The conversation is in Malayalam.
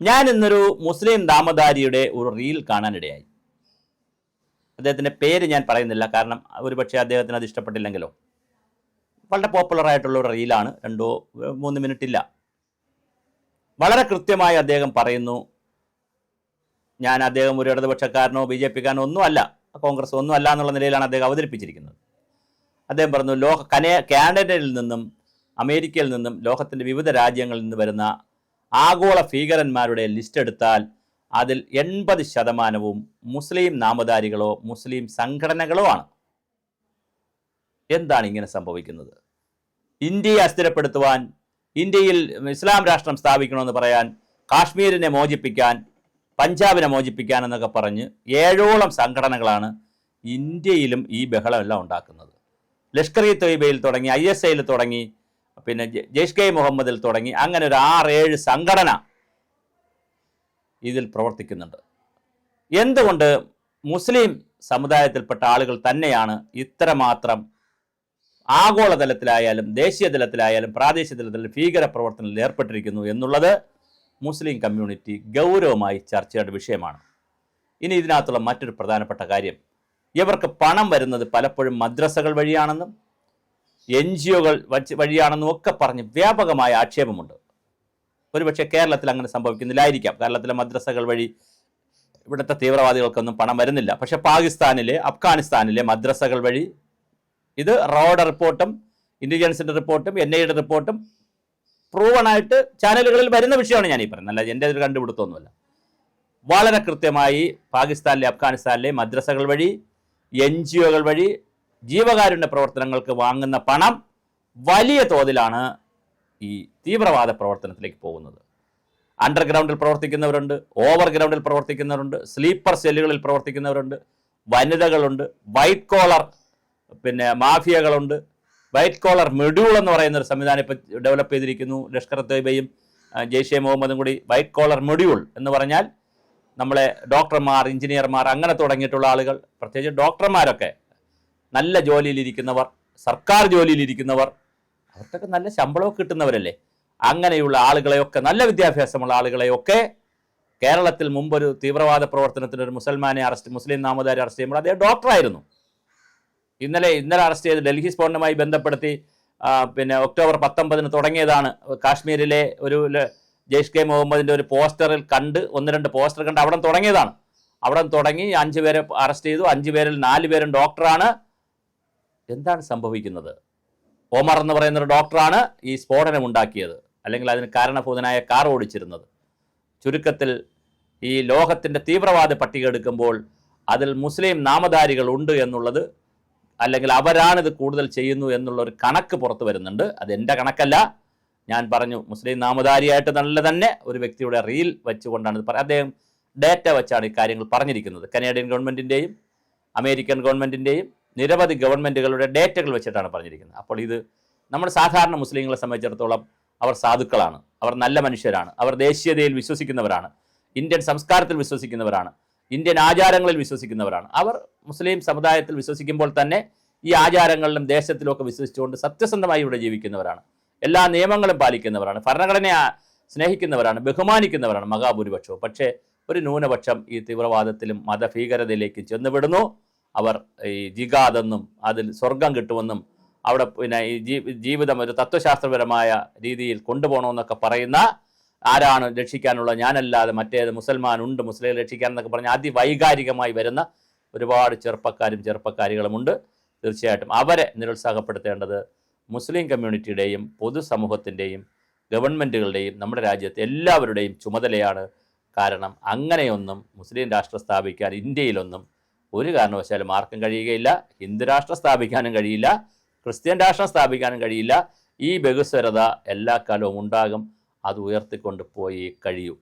ഞാൻ ഇന്നൊരു മുസ്ലിം നാമധാരിയുടെ ഒരു റീൽ കാണാനിടയായി. അദ്ദേഹത്തിന്റെ പേര് ഞാൻ പറയുന്നില്ല കാരണം ഒരുപക്ഷെ അദ്ദേഹത്തിന് അത് ഇഷ്ടപ്പെട്ടില്ലെങ്കിലോ. വളരെ പോപ്പുലർ ആയിട്ടുള്ള ഒരു റീലാണ് രണ്ടോ മൂന്ന് മിനിറ്റ് ഇല്ല വളരെ കൃത്യമായി അദ്ദേഹം പറയുന്നു ഞാൻ അദ്ദേഹം ഒരു ഇടതുപക്ഷക്കാരനോ ബി ജെ പിക്കാരനോ ഒന്നുമല്ല കോൺഗ്രസ് ഒന്നും അല്ല എന്നുള്ള നിലയിലാണ് അദ്ദേഹം അവതരിപ്പിച്ചിരിക്കുന്നത്. അദ്ദേഹം പറഞ്ഞു ലോക കനേ കാനഡയിൽ നിന്നും അമേരിക്കയിൽ നിന്നും ലോകത്തിന്റെ വിവിധ രാജ്യങ്ങളിൽ നിന്ന് വരുന്ന ആഗോള ഭീകരന്മാരുടെ ലിസ്റ്റ് എടുത്താൽ അതിൽ എൺപത് ശതമാനവും മുസ്ലിം നാമധാരികളോ മുസ്ലിം സംഘടനകളോ ആണ്. എന്താണ് ഇങ്ങനെ സംഭവിക്കുന്നത്? ഇന്ത്യയെ അസ്ഥിരപ്പെടുത്തുവാൻ ഇന്ത്യയിൽ ഇസ്ലാം രാഷ്ട്രം സ്ഥാപിക്കണമെന്ന് പറയാൻ കാശ്മീരിനെ മോചിപ്പിക്കാൻ പഞ്ചാബിനെ മോചിപ്പിക്കാൻ എന്നൊക്കെ പറഞ്ഞ് ഏഴോളം സംഘടനകളാണ് ഇന്ത്യയിലും ഈ ബഹളമെല്ലാം ഉണ്ടാക്കുന്നത്. ലഷ്കർ ഇ തൊയ്ബയിൽ തുടങ്ങി ഐ എസ് ഐയിൽ തുടങ്ങി പിന്നെ ജെയ്ഷ് കെ മുഹമ്മദിൽ തുടങ്ങി അങ്ങനെ ഒരു ആറേഴ് സംഘടന ഇതിൽ പ്രവർത്തിക്കുന്നുണ്ട്. എന്തുകൊണ്ട് മുസ്ലിം സമുദായത്തിൽപ്പെട്ട ആളുകൾ തന്നെയാണ് ഇത്രമാത്രം ആഗോളതലത്തിലായാലും ദേശീയ തലത്തിലായാലും പ്രാദേശിക തലത്തിൽ ഭീകര പ്രവർത്തനത്തിൽ ഏർപ്പെട്ടിരിക്കുന്നു എന്നുള്ളത് മുസ്ലിം കമ്മ്യൂണിറ്റി ഗൗരവമായി ചർച്ച ചെയ്യേണ്ട വിഷയമാണ്. ഇനി ഇതിനകത്തുള്ള മറ്റൊരു പ്രധാനപ്പെട്ട കാര്യം ഇവർക്ക് പണം വരുന്നത് പലപ്പോഴും മദ്രസകൾ വഴിയാണെന്നും എൻ ജി ഒകൾ വഴിയാണെന്നും ഒക്കെ പറഞ്ഞ് വ്യാപകമായ ആക്ഷേപമുണ്ട്. ഒരുപക്ഷെ കേരളത്തിൽ അങ്ങനെ സംഭവിക്കുന്നില്ലായിരിക്കാം. കേരളത്തിലെ മദ്രസകൾ വഴി ഇവിടുത്തെ തീവ്രവാദികൾക്കൊന്നും പണം വരുന്നില്ല. പക്ഷേ പാകിസ്ഥാനിലെ അഫ്ഗാനിസ്ഥാനിലെ മദ്രസകൾ വഴി ഇത് റോഡ് റിപ്പോർട്ടും ഇന്റലിജൻസിന്റെ റിപ്പോർട്ടും എൻ ഐയുടെ റിപ്പോർട്ടും പ്രൂവൺ ആയിട്ട് ചാനലുകളിൽ വരുന്ന വിഷയമാണ് ഞാൻ ഈ പറയുന്നത്. അല്ല എന്റെ ഒരു കണ്ടുപിടുത്തമൊന്നുമല്ല. വളരെ കൃത്യമായി പാകിസ്ഥാനിലെ അഫ്ഗാനിസ്ഥാനിലെ മദ്രസകൾ വഴി എൻ ജി ഒകൾ വഴി ജീവകാരുണ്യ പ്രവർത്തനങ്ങൾക്ക് വാങ്ങുന്ന പണം വലിയ തോതിലാണ് ഈ തീവ്രവാദ പ്രവർത്തനത്തിലേക്ക് പോകുന്നത്. അണ്ടർഗ്രൗണ്ടിൽ പ്രവർത്തിക്കുന്നവരുണ്ട് ഓവർ ഗ്രൗണ്ടിൽ പ്രവർത്തിക്കുന്നവരുണ്ട് സ്ലീപ്പർ സെല്ലുകളിൽ പ്രവർത്തിക്കുന്നവരുണ്ട് വനിതകളുണ്ട് വൈറ്റ് കോളർ പിന്നെ മാഫിയകളുണ്ട്. വൈറ്റ് കോളർ മെഡ്യൂൾ എന്ന് പറയുന്ന ഒരു സംവിധാനം ഇപ്പോൾ ഡെവലപ്പ് ചെയ്തിരിക്കുന്നു. ലഷ്കർ തൊയ്ബയും ജെയ്ഷെ മുഹമ്മദും കൂടി വൈറ്റ് കോളർ മെഡ്യൂൾ എന്ന് പറഞ്ഞാൽ നമ്മളെ ഡോക്ടർമാർ എഞ്ചിനീയർമാർ അങ്ങനെ തുടങ്ങിയിട്ടുള്ള ആളുകൾ പ്രത്യേകിച്ച് ഡോക്ടർമാരൊക്കെ നല്ല ജോലിയിലിരിക്കുന്നവർ സർക്കാർ ജോലിയിലിരിക്കുന്നവർ അവർക്കൊക്കെ നല്ല ശമ്പളമൊക്കെ കിട്ടുന്നവരല്ലേ? അങ്ങനെയുള്ള ആളുകളെയൊക്കെ നല്ല വിദ്യാഭ്യാസമുള്ള ആളുകളെയൊക്കെ കേരളത്തിൽ മുമ്പൊരു തീവ്രവാദ പ്രവർത്തനത്തിന് ഒരു മുസൽമാനെ അറസ്റ്റ് മുസ്ലിം നാമധാരി അറസ്റ്റ് ചെയ്യുമ്പോൾ അദ്ദേഹം ഡോക്ടറായിരുന്നു. ഇന്നലെ ഇന്നലെ അറസ്റ്റ് ചെയ്ത് ഡൽഹി സ്ഫോടനവുമായി ബന്ധപ്പെടുത്തി പിന്നെ ഒക്ടോബർ പത്തൊമ്പതിന് തുടങ്ങിയതാണ് കാശ്മീരിലെ ഒരു ജെയ്ഷ് കെ മുഹമ്മദിന്റെ ഒരു പോസ്റ്ററിൽ കണ്ട് ഒന്ന് രണ്ട് പോസ്റ്റർ കണ്ട് അവിടെ തുടങ്ങിയതാണ്. അവിടെ തുടങ്ങി അഞ്ച് പേരെ അറസ്റ്റ് ചെയ്തു. അഞ്ച് പേരിൽ നാല് പേരും ഡോക്ടറാണ്. എന്താണ് സംഭവിക്കുന്നത്? ഒമർ എന്ന് പറയുന്ന ഒരു ഡോക്ടറാണ് ഈ സ്ഫോടനം ഉണ്ടാക്കിയത് അല്ലെങ്കിൽ അതിന് കാരണഭൂതനായ കാർ ഓടിച്ചിരുന്നത്. ചുരുക്കത്തിൽ ഈ ലോകത്തിന്റെ തീവ്രവാദ പട്ടിക എടുക്കുമ്പോൾ അതിൽ മുസ്ലിം നാമധാരികൾ ഉണ്ട് എന്നുള്ളത് അല്ലെങ്കിൽ അവരാണിത് കൂടുതൽ ചെയ്യുന്നു എന്നുള്ള ഒരു കണക്ക് പുറത്തു വരുന്നുണ്ട്. അത് എന്റെ കണക്കല്ല. ഞാൻ പറഞ്ഞു മുസ്ലിം നാമധാരിയായിട്ട് നല്ല തന്നെ ഒരു വ്യക്തിയുടെ റീൽ വെച്ചുകൊണ്ടാണ് ഇത് അദ്ദേഹം ഡേറ്റ വെച്ചാണ് ഈ കാര്യങ്ങൾ പറഞ്ഞിരിക്കുന്നത്. കനേഡിയൻ ഗവൺമെന്റിന്റെയും അമേരിക്കൻ ഗവൺമെന്റിന്റെയും നിരവധി ഗവൺമെന്റുകളുടെ ഡേറ്റകൾ വെച്ചിട്ടാണ് പറഞ്ഞിരിക്കുന്നത്. അപ്പോൾ ഇത് നമ്മുടെ സാധാരണ മുസ്ലിങ്ങളെ സംബന്ധിച്ചിടത്തോളം അവർ സാധുക്കളാണ്. അവർ നല്ല മനുഷ്യരാണ്. അവർ ദേശീയതയിൽ വിശ്വസിക്കുന്നവരാണ്. ഇന്ത്യൻ സംസ്കാരത്തിൽ വിശ്വസിക്കുന്നവരാണ്. ഇന്ത്യൻ ആചാരങ്ങളിൽ വിശ്വസിക്കുന്നവരാണ്. അവർ മുസ്ലിം സമുദായത്തിൽ വിശ്വസിക്കുമ്പോൾ തന്നെ ഈ ആചാരങ്ങളിലും ദേശത്തിലും ഒക്കെ വിശ്വസിച്ചുകൊണ്ട് സത്യസന്ധമായി ഇവിടെ ജീവിക്കുന്നവരാണ്. എല്ലാ നിയമങ്ങളും പാലിക്കുന്നവരാണ്. ഭരണഘടനയെ സ്നേഹിക്കുന്നവരാണ്. ബഹുമാനിക്കുന്നവരാണ് മഹാഭൂരിപക്ഷവും. പക്ഷേ ഒരു ന്യൂനപക്ഷം ഈ തീവ്രവാദത്തിലും മതഭീകരതയിലേക്ക് ചെന്നുവിടുന്നു അവർ ഈ ജിഗാദെന്നും അതിൽ സ്വർഗം കിട്ടുമെന്നും അവിടെ പിന്നെ ഈ ജീവിതം ഒരു തത്വശാസ്ത്രപരമായ രീതിയിൽ കൊണ്ടുപോകണമെന്നൊക്കെ പറയുന്ന ആരാണ് രക്ഷിക്കാനുള്ള ഞാനല്ലാതെ മറ്റേത് മുസൽമാൻ ഉണ്ട് മുസ്ലിം രക്ഷിക്കാൻ എന്നൊക്കെ പറഞ്ഞ് അതിവൈകാരികമായി വരുന്ന ഒരുപാട് ചെറുപ്പക്കാരും ചെറുപ്പക്കാരികളുമുണ്ട് തീർച്ചയായിട്ടും അവരെ നിരുത്സാഹപ്പെടുത്തേണ്ടത് മുസ്ലിം കമ്മ്യൂണിറ്റിയുടെയും പൊതുസമൂഹത്തിന്റെയും ഗവൺമെന്റുകളുടെയും നമ്മുടെ രാജ്യത്തെ എല്ലാവരുടെയും ചുമതലയാണ്. കാരണം അങ്ങനെയൊന്നും മുസ്ലിം രാഷ്ട്രം സ്ഥാപിക്കാൻ ഇന്ത്യയിലൊന്നും ഒരു കാരണവശാലും ആർക്കും കഴിയുകയില്ല ഹിന്ദു രാഷ്ട്രം സ്ഥാപിക്കാനും കഴിയില്ല ക്രിസ്ത്യൻ രാഷ്ട്രം സ്ഥാപിക്കാനും കഴിയില്ല. ഈ ബഹുസ്വരത എല്ലാ കാലവും ഉണ്ടാകും അത് ഉയർത്തിക്കൊണ്ട് പോയി കഴിയൂ.